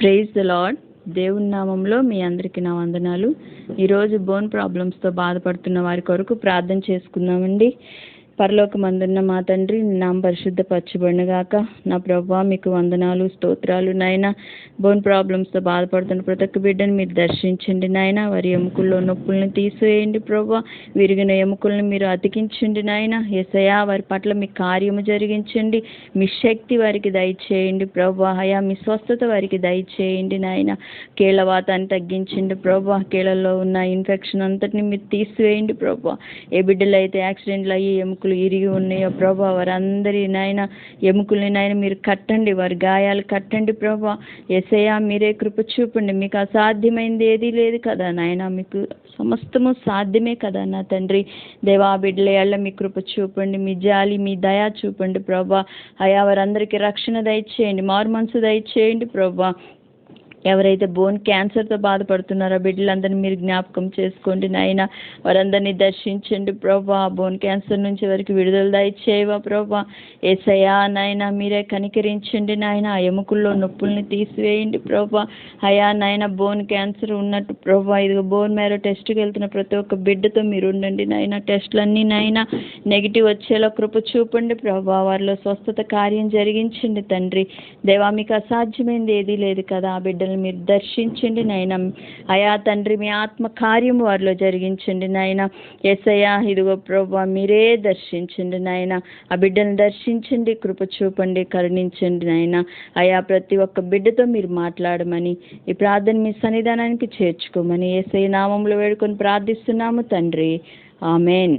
Praise the lord దేవుని నామంలో మీ అందరికీ నా వందనాలు. ఈరోజు బోన్ ప్రాబ్లమ్స్తో బాధపడుతున్న వారి కొరకు ప్రార్థన చేసుకుందామండి. పరలోకమందున్న మా తండ్రి నా నామ పరిశుద్ధపరచబడినగాక. నా ప్రభా మీకు వందనాలు స్తోత్రాలు నాయన. బోన్ ప్రాబ్లమ్స్తో బాధపడుతున్న ప్రతి ఒక్క బిడ్డను మీరు దర్శించండి నాయన. వారి ఎముకల్లో నొప్పులను తీసివేయండి ప్రభా. విరిగిన ఎముకలను మీరు అతికించండి నాయన. ఎసయా వారి పట్ల మీ కార్యము జరిగించండి. మీ శక్తి వారికి దయచేయండి ప్రభా. హయా మీ స్వస్థత వారికి దయచేయండి నాయన. కీళ్ళవాతాన్ని తగ్గించండి ప్రభా. కీళ్ళలో ఉన్న ఇన్ఫెక్షన్ అంతటిని మీరు తీసివేయండి ప్రభా. ఏ బిడ్డలు అయితే యాక్సిడెంట్లు అయ్యి ఎముకలు ఇరిగి ఉన్నాయో. ప్రభా వారందరి నాయన ఎముకల్ని నాయన మీరు కట్టండి. వారి గాయాలు కట్టండి ప్రభా. ఎసయా మీరే కృప చూపండి. మీకు అసాధ్యమైంది ఏదీ లేదు కదా నాయన. మీకు సమస్తము సాధ్యమే కదా నా తండ్రి. దేవా బిడ్డల మీ కృప చూపండి. మీ జాలి మీ దయా చూపండి ప్రభా. అయా వారందరికీ రక్షణ దయచేయండి. మారు మనసు దయచేయండి ప్రభా. ఎవరైతే బోన్ క్యాన్సర్తో బాధపడుతున్నారో బిడ్డలందరినీ మీరు జ్ఞాపకం చేసుకోండి నాయన. వారందరినీ దర్శించండి ప్రభా. బోన్ క్యాన్సర్ నుంచి వారికి విడుదల దయచేయవా ప్రభా. ఏసయా నాయన మీరే కనికరించండి నాయన. ఆ ఎముకల్లో నొప్పుల్ని తీసివేయండి ప్రభా. అయా నాయన బోన్ క్యాన్సర్ ఉన్నట్టు ప్రభా. ఇదిగో బోన్ మేరో టెస్ట్కి వెళ్తున్న ప్రతి ఒక్క బిడ్డతో మీరు ఉండండి నాయన. టెస్ట్లన్నీ నాయన నెగిటివ్ వచ్చేలా కృప చూపండి ప్రభా. వారిలో స్వస్థత కార్యం జరిగించండి తండ్రి. దేవా మీకు అసాధ్యమైంది ఏదీ లేదు కదా. ఆ బిడ్డ బిడ్డలు మీరు దర్శించండి నాయన. అయా తండ్రి మీ ఆత్మ కార్యము వారిలో జరిగించండి నాయన. ఎసయ్యా ఇదిగో ప్రభా మీరే దర్శించండి నాయన. ఆ బిడ్డను దర్శించండి కృప చూపండి కరుణించండి నాయన. అయా ప్రతి ఒక్క బిడ్డతో మీరు మాట్లాడమని ఈ ప్రార్థన మీ సన్నిధానానికి చేర్చుకోమని ఏసై నామంలో వేడుకొని ప్రార్థిస్తున్నాము తండ్రి. ఆమెన్.